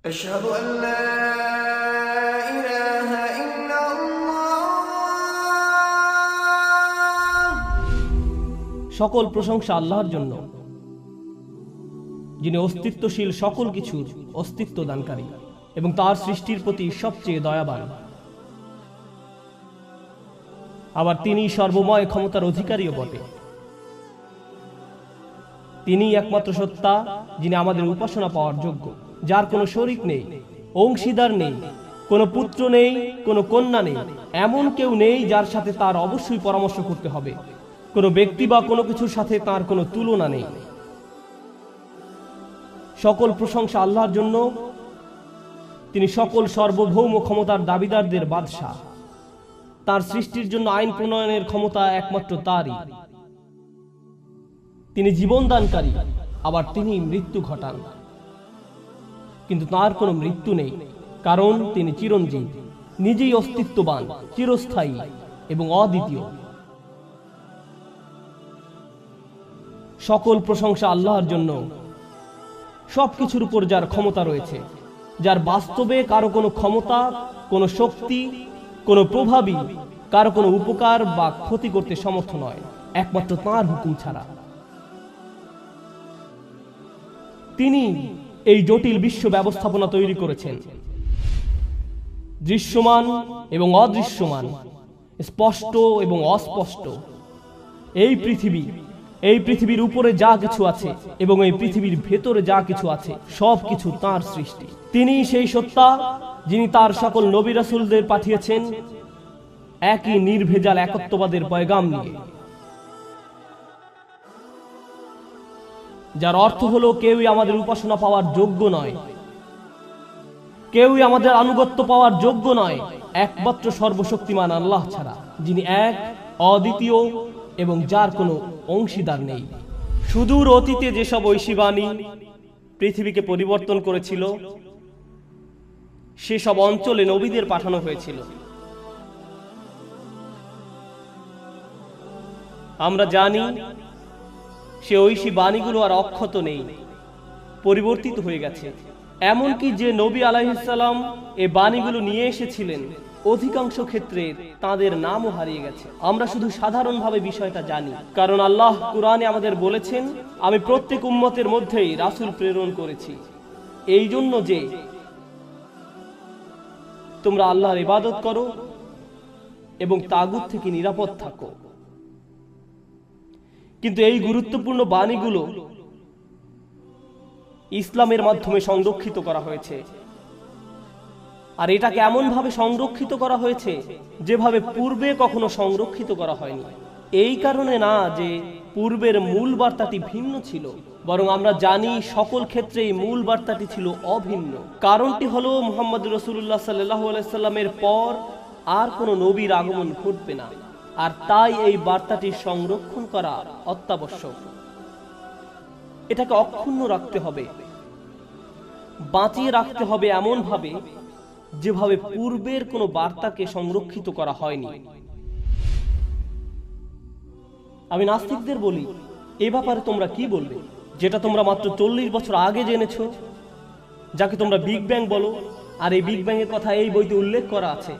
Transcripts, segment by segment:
أشهد أن لا إله إلا الله সকল প্রশংসা আল্লাহর জন্য যিনি অস্তিত্বশীল সকল কিছুর অস্তিত্ব দানকারী এবং তার সৃষ্টির প্রতি সবচেয়ে দয়াবান আবার তিনি সর্বময় ক্ষমতার অধিকারীও বটে তিনি একমাত্র সত্তা যিনি আমাদের উপাসনা পাওয়ার যোগ্য যার কোনো শরিক নেই, অংশীদার নেই, কোনো পুত্র নেই, কোনো কন্যা নেই, এমন কেউ নেই যার সাথে তার অবশ্যই পরামর্শ করতে হবে। কোনো ব্যক্তি বা কোনো কিছুর সাথে তার কোনো তুলনা নেই। সকল প্রশংসা আল্লাহর জন্য। তিনি সকল সর্বভৌম ক্ষমতার দাবিদারদের বাদশাহ। তার সৃষ্টির জন্য আইন প্রণয়নের ক্ষমতা একমাত্র তারই। তিনি জীবনদানকারী আবার তিনি মৃত্যু ঘটান। কিন্তু তার কোনো মৃত্যু নেই, কারণ তিনি চিরঞ্জীব, নিজেই অস্তিত্ববান, চিরস্থায়ী এবং অদ্বিতীয়। সকল প্রশংসা আল্লাহর জন্য। সবকিছুর উপর যার ক্ষমতা রয়েছে, যার বাস্তবে কারও কোনো ক্ষমতা, কোনো শক্তি, কোনো প্রভাবই, কারও কোনো উপকার বা ক্ষতি করতে সমর্থ নয়, একমাত্র তাঁর হুকুম ছাড়া। তিনি এই জটিল বিশ্ব ব্যবস্থাপনা তৈরি করেছেন। দৃশ্যমান এবং অদৃশ্যমান, স্পষ্ট এবং অস্পষ্ট। এই পৃথিবী, এই পৃথিবীর উপরে যা কিছু আছে এবং এই পৃথিবীর ভেতরে যা কিছু আছে, সব কিছু তার সৃষ্টি। তিনি সেই সত্তা যিনি তার সকল নবী রাসূলদের পাঠিয়েছেন, একই নির্ভেজাল একত্ববাদের পয়গাম নিয়ে। যার অর্থ হলো কেউই আমাদের উপাসনা পাওয়ার যোগ্য নয়। কেউই আমাদের আনুগত্য পাওয়ার যোগ্য নয়। একমাত্র সর্বশক্তিমান আল্লাহ ছাড়া, যিনি এক, অদ্বিতীয় এবং যার কোনো অংশীদার নেই। সুদূর অতীতে যেসব ঐশীবাণী পৃথিবীকে পরিবর্তন করেছিল, সেসব অঞ্চলে নবীদের পাঠানো হয়েছিল। আমরা জানি সে ঐশী বাণীগুলো আর অক্ষত নেই, পরিবর্তিত হয়ে গেছে। এমনকি যে নবী আলাইহিসাল্লাম এ বাণীগুলো নিয়ে এসেছিলেন, অধিকাংশ ক্ষেত্রে তাদের নামও হারিয়ে গেছে। আমরা শুধু সাধারণভাবে বিষয়টা জানি, কারণ আল্লাহ কুরআনে আমাদের বলেছেন, আমি প্রত্যেক উম্মতের মধ্যেই রাসূল প্রেরণ করেছি। এই জন্য যে তোমরা আল্লাহর ইবাদত করো এবং তাগুত থেকে নিরাপদ থাকো। কিন্তু এই গুরুত্বপূর্ণ বাণীগুলো ইসলামের মাধ্যমে সংরক্ষিত করা হয়েছে। আর এটাকে এমনভাবে সংরক্ষিত করা হয়েছে, যেভাবে পূর্বে কখনো সংরক্ষিত করা হয়নি। এই কারণে না যে পূর্বের মূল বার্তাটি ভিন্ন ছিল, বরং আমরা জানি সকল ক্ষেত্রেই মূল বার্তাটি ছিল অভিন্ন। কারণটি হলো, মোহাম্মদ রসুল্লাহ সাল্লাহ আলাইস্লামের পর আর কোনো নবীর আগমন ঘটবে না। আর তাই এই বার্তাটি সংরক্ষণ করা অত্যাবশ্যক। এটাকে অক্ষুণ্ণ রাখতে হবে। বাঁচিয়ে রাখতে হবে এমন ভাবে যেভাবে পূর্বের কোনো বার্তাকে সংরক্ষিত করা হয়নি। আমি নাস্তিকদের বলি, এ ব্যাপারে তোমরা কি বলবে? যেটা তোমরা মাত্র চল্লিশ বছর আগে জেনেছ, যাকে তোমরা বিগ ব্যাং বলো। আর এই বিগ ব্যাং এর কথা এই বইতে উল্লেখ করা আছে,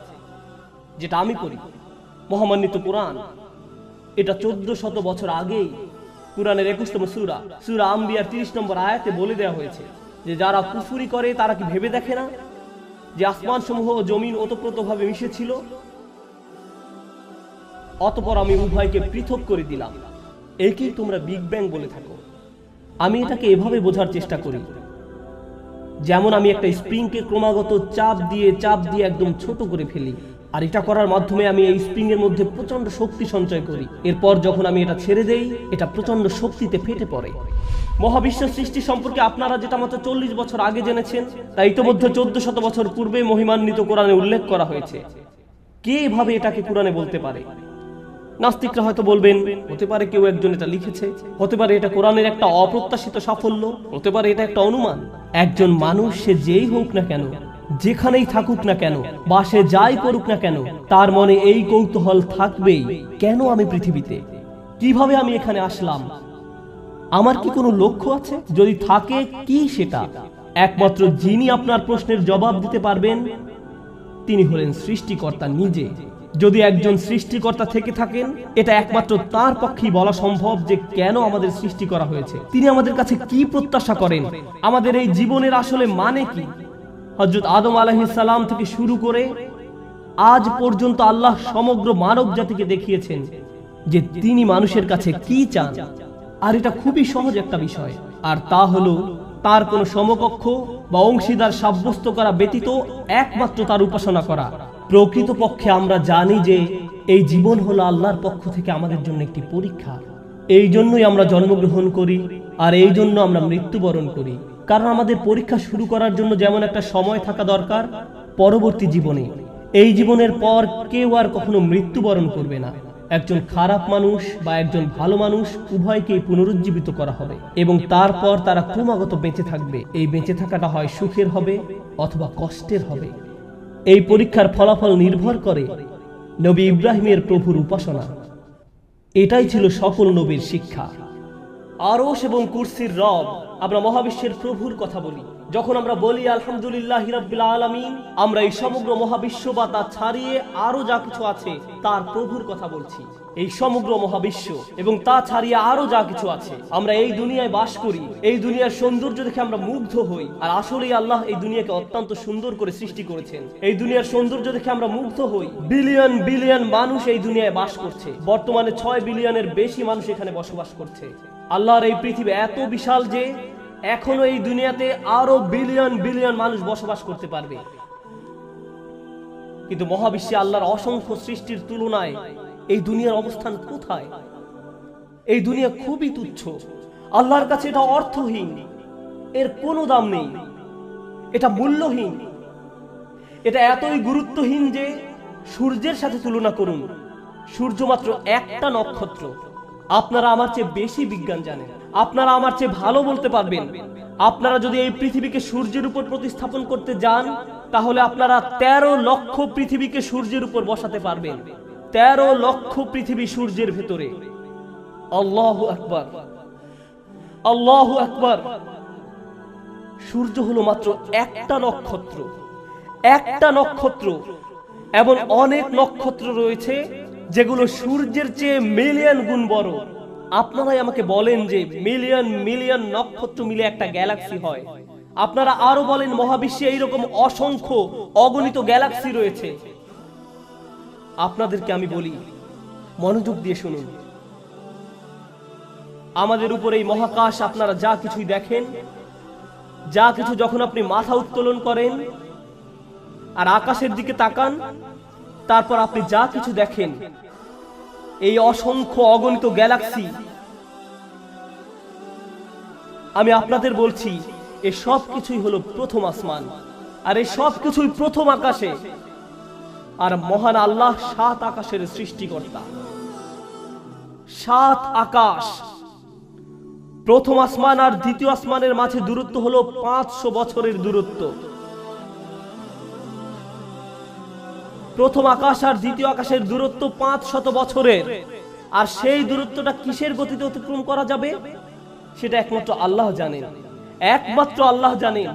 যেটা আমি পড়ি মহামান্বিত কোরআন। এটা চোদ্দ শত বছর আগেই কোরআনের একুশতম সুরা সুরা আম্বিয়ার তিরিশ নম্বর আয়াতে বলে দেওয়া হয়েছে যে যারা কুফুরি করে, তারা কি ভেবে দেখে না যে আসমান সমূহ জমিন ওতপ্রোতভাবে মিশেছিল? অতপর আমি উভয়কে পৃথক করে দিলাম। একেই তোমরা বিগ ব্যাং বলে থাকো। আমি এটাকে এভাবে বোঝার চেষ্টা করি। যেমন আমি একটা স্প্রিংকে ক্রমাগত চাপ দিয়ে চাপ দিয়ে একদম ছোট করে ফেলি। আর এটা করার মাধ্যমে আমি এই স্প্রিং এর মধ্যে প্রচণ্ড শক্তি সঞ্চয় করি। এরপর যখন আমি এটা ছেড়ে দেই, এটা প্রচণ্ড শক্তিতে ফেটে পড়ে। মহাবিশ্ব সৃষ্টি সম্পর্কে আপনারা যেটা মাত্র চল্লিশ বছর আগে জেনেছেন তা ইতোমধ্যে চোদ্দ শত বছর পূর্বে মহিমান্বিত কোরআনে উল্লেখ করা হয়েছে। কে এভাবে এটাকে কোরআনে বলতে পারে? নাস্তিকরা হয়তো বলবেন, হতে পারে কেউ একজন এটা লিখেছে, হতে পারে এটা কোরআনের একটা অপ্রত্যাশিত সাফল্য, হতে পারে এটা একটা অনুমান। একজন মানুষ সে যেই হোক না কেন যেখানেই থাকুক না কেন বা সে যাই করুক না কেন, তার মনে এই কৌতূহল থাকবেই, কেন আমি পৃথিবীতে? কীভাবে আমি এখানে আসলাম? আমার কি কোনো লক্ষ্য আছে? যদি থাকে, কি সেটা? একমাত্র যিনি আপনার প্রশ্নের জবাব দিতে পারবেন, তিনি হলেন সৃষ্টিকর্তা নিজে। যদি একজন সৃষ্টিকর্তা থেকে থাকেন, এটা একমাত্র তার পক্ষেই বলা সম্ভব যে কেন আমাদের সৃষ্টি করা হয়েছে। তিনি আমাদের কাছে কি প্রত্যাশা করেন? আমাদের এই জীবনের আসলে মানে কি? হজরত আদম সালাম থেকে শুরু করে আজ পর্যন্ত আল্লাহ সমগ্র মানব জাতিকে দেখিয়েছেন যে তিনি মানুষের কাছে কি চান। আর এটা খুবই সহজ একটা বিষয়। আর তা হলো, তার কোনো সমকক্ষ বা অংশীদার সাব্যস্ত করা ব্যতীত একমাত্র তার উপাসনা করা। প্রকৃতপক্ষে আমরা জানি যে এই জীবন হলো আল্লাহর পক্ষ থেকে আমাদের জন্য একটি পরীক্ষা। এই জন্যই আমরা জন্মগ্রহণ করি, আর এই জন্য আমরা মৃত্যুবরণ করি। কারণ আমাদের পরীক্ষা শুরু করার জন্য যেমন একটা সময় থাকা দরকার, পরবর্তী জীবনে। এই জীবনের পর কেউ আর কখনো মৃত্যুবরণ করবে না। একজন খারাপ মানুষ বা একজন ভালো মানুষ উভয়কেই পুনরুজ্জীবিত করা হবে এবং তারপর তারা ক্রমাগত বেঁচে থাকবে। এই বেঁচে থাকাটা হয় সুখের হবে অথবা কষ্টের হবে। এই পরীক্ষার ফলাফল নির্ভর করে নবী ইব্রাহিমের প্রভুর উপাসনা। এটাই ছিল সকল নবীর শিক্ষা। আরশ এবং কুরসির রব আমরা মহাবিশ্বের প্রভুর কথা বলি। যখন আমরা বলি, আলহামদুলিল্লাহ রাব্বিল আলামিন আমরা এই সমগ্র মহাবিশ্ব বা তা ছাড়িয়ে আরও যা কিছু আছে, তার প্রভুর কথা বলছি। এই সমগ্র মহাবিশ্ব এবং তা ছাড়িয়ে আরও যা কিছু আছে, আমরা এই দুনিয়ায় বাস করি। এই দুনিয়ার সৌন্দর্য দেখে আমরা মুগ্ধ হই। আর আসলেই আল্লাহ এই দুনিয়াকে অত্যন্ত সুন্দর করে সৃষ্টি করেছেন। এই দুনিয়ার সৌন্দর্য দেখে আমরা মুগ্ধ হই। বিলিয়ন বিলিয়ন মানুষ এই দুনিয়ায় বাস করছে। বর্তমানে ছয় বিলিয়নের বেশি মানুষ এখানে বসবাস করছে। আল্লাহর এই পৃথিবী এত বিশাল যে এখনও এই দুনিয়াতে আরও বিলিয়ন বিলিয়ন মানুষ বসবাস করতে পারবে। কিন্তু মহাবিশ্বে আল্লাহর অসংখ্য সৃষ্টির তুলনায় এই দুনিয়ার অবস্থান কোথায়? এই দুনিয়া খুবই তুচ্ছ। আল্লাহর কাছে এটা অর্থহীন। এর কোনো দাম নেই। এটা মূল্যহীন। এটা এতই গুরুত্বহীন যে সূর্যের সাথে তুলনা করুন। সূর্য মাত্র একটা নক্ষত্র। আপনারা আমার চেয়ে বেশি বিজ্ঞান জানেন। আপনারা আমার চেয়ে ভালো বলতে পারবেন। আপনারা যদি এই পৃথিবীকে সূর্যের উপর প্রতিস্থাপন করতে যান, তাহলে আপনারা তেরো লক্ষ পৃথিবীকে সূর্যের উপর বসাতে পারবেন। তেরো লক্ষ পৃথিবী সূর্যের ভেতরে। আল্লাহ আকবার। আল্লাহ আকবার। সূর্য হলো মাত্র একটা নক্ষত্র। একটা নক্ষত্র। এমন অনেক নক্ষত্র রয়েছে যেগুলো সূর্যের চেয়ে মিলিয়ন গুণ বড়। আপনারাই আমাকে বলেন যে মিলিয়ন মিলিয়ন নক্ষত্র মিলে একটা গ্যালাক্সি হয়। আপনারা আরও বলেন মহাবিশ্বে এইরকম অসংখ্য অগণিত গ্যালাক্সি রয়েছে। আপনাদেরকে আমি বলি, মনোযোগ দিয়ে শুনুন। আমাদের উপর এই মহাকাশ আপনারা যা কিছুই দেখেন, যা কিছু যখন আপনি মাথা উত্তোলন করেন, আর আকাশের দিকে তাকান তারপর আপনি যা কিছু দেখেন, এই অসংখ্য অগণিত গ্যালাক্সি, আমি আপনাদের বলছি, এ সব কিছুই হলো প্রথম আসমান, আর এই সব কিছুই প্রথম আকাশে, আর মহান আল্লাহ সাত আকাশের সৃষ্টিকর্তা। সাত আকাশ। প্রথম আসমান আর দ্বিতীয় আসমানের মাঝে দূরত্ব হলো পাঁচশো বছরের দূরত্ব। প্রথম আকাশ আর দ্বিতীয় আকাশের দূরত্ব পাঁচ শত বছরের। আর সেই দূরত্বটা কিসের গতিতে অতিক্রম করা যাবে? সেটা একমাত্র আল্লাহ জানেন। একমাত্র আল্লাহ জানেন।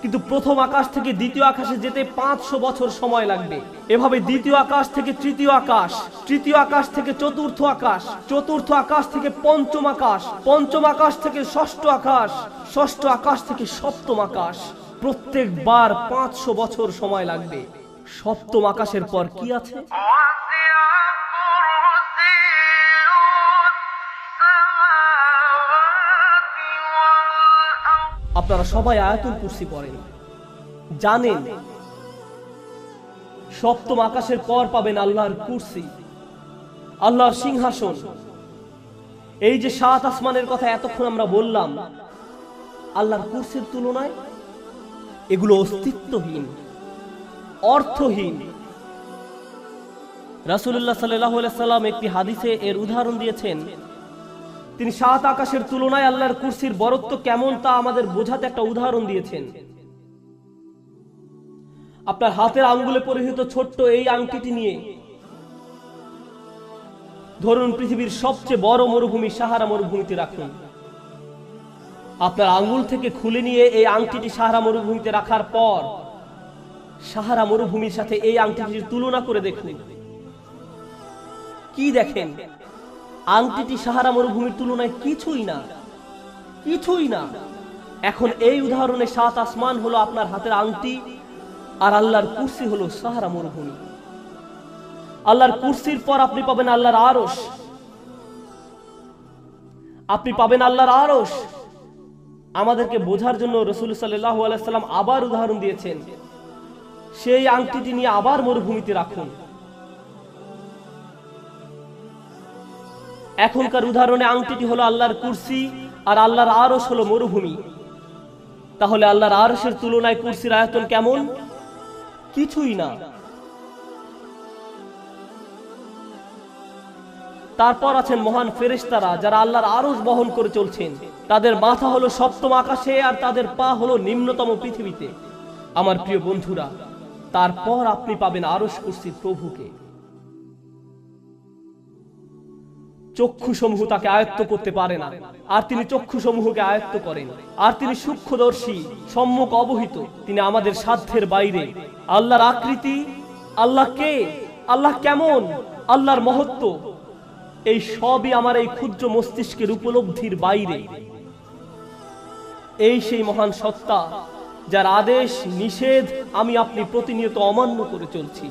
কিন্তু প্রথম আকাশ থেকে দ্বিতীয় আকাশে যেতে পাঁচশো বছর সময় লাগবে। এভাবে দ্বিতীয় আকাশ থেকে তৃতীয় আকাশ তৃতীয় আকাশ থেকে চতুর্থ আকাশ চতুর্থ আকাশ থেকে পঞ্চম আকাশ পঞ্চম আকাশ থেকে ষষ্ঠ আকাশ ষষ্ঠ আকাশ থেকে সপ্তম আকাশ। প্রত্যেকবার পাঁচশো বছর সময় লাগবে। সপ্তম আকাশের পর কি আছে? আপনারা সবাই আয়াতুল কুরসি পড়েন। জানেন, সপ্তম আকাশের পর পাবেন আল্লাহর কুরসি, আল্লাহর সিংহাসন। এই যে সাত আসমানের কথা এতক্ষণ আমরা বললাম, আল্লাহর কুরসির তুলনায় এগুলো অস্তিত্বহীন। অর্থহীন। রাসুল্লাহ সাল্লাহ সাল্লাম একটি হাদিসে এর উদাহরণ দিয়েছেন, তিনি সাত আকাশের তুলনায় আল্লাহর কুরসির বরত্ব কেমন তা আমাদের বোঝাতে একটা উদাহরণ দিয়েছেন। আপনার হাতের আঙ্গুলে পরিহিত ছোট্ট এই আংটিটি নিয়ে, ধরুন পৃথিবীর সবচেয়ে বড় মরুভূমি সাহারা মরুভূমিতে রাখুন। আপনার আঙ্গুল থেকে খুলে নিয়ে এই আংটিটি সাহারা মরুভূমিতে রাখার পর সাহারা মরুভূমির সাথে এই আংটিটির তুলনা করে দেখুন। কি দেখেন? আংটিটি সাহারা মরুভূমির তুলনায় কিছুই না। কিছুই না। এখন এই উদাহরণে সাত আসমান হলো আপনার হাতের আংটি, আর আল্লাহর কুর্সি হলো সাহারা মরুভূমি। আল্লাহর কুর্সির পর আপনি পাবেন আল্লাহর আরশ। আপনি পাবেন আল্লাহর আরশ। আমাদেরকে বোঝার জন্য রসুল সাল্লাহ আলাইসাল্লাম আবার উদাহরণ দিয়েছেন। সেই আংটিটি নিয়ে আবার মরুভূমিতে রাখুন। এখনকার উদাহরণে আংটিটি হলো আল্লাহর কুরসি আর আল্লাহর আরশ হলো মরুভূমি। তাহলে আল্লাহর আরশের তুলনায় কুরসির আয়তন কেমন? কিছুই না। তারপর আছেন মহান ফেরেশতারা যারা আল্লাহর আরশ বহন করে চলছেন। তাদের মাথা হলো সপ্তম আকাশে আর তাদের পা হলো নিম্নতম পৃথিবীতে। আমার প্রিয় বন্ধুরা তারপর আপনি পাবেন আরশ কুর্সির প্রভুকে। চক্ষু সমূহ তাকে আয়ত্ত করতে পারে না। আর তিনি চক্ষু সমূহকে আয়ত্ত করেন। আর তিনি সূক্ষ্মদর্শী, সম্মুখ অবহিত। তিনি আমাদের সাধ্যের বাইরে। আল্লাহর আকৃতি, আল্লাহ কে? আল্লাহ কেমন? আল্লাহর মহত্ব? এই সবই আমার এই ক্ষুদ্র মস্তিষ্কের উপলব্ধির বাইরে। এই সেই মহান সত্তা। যার আদেশ নিষেধ আমি আপনি প্রতিনিয়ত অমান্য করে চলছি।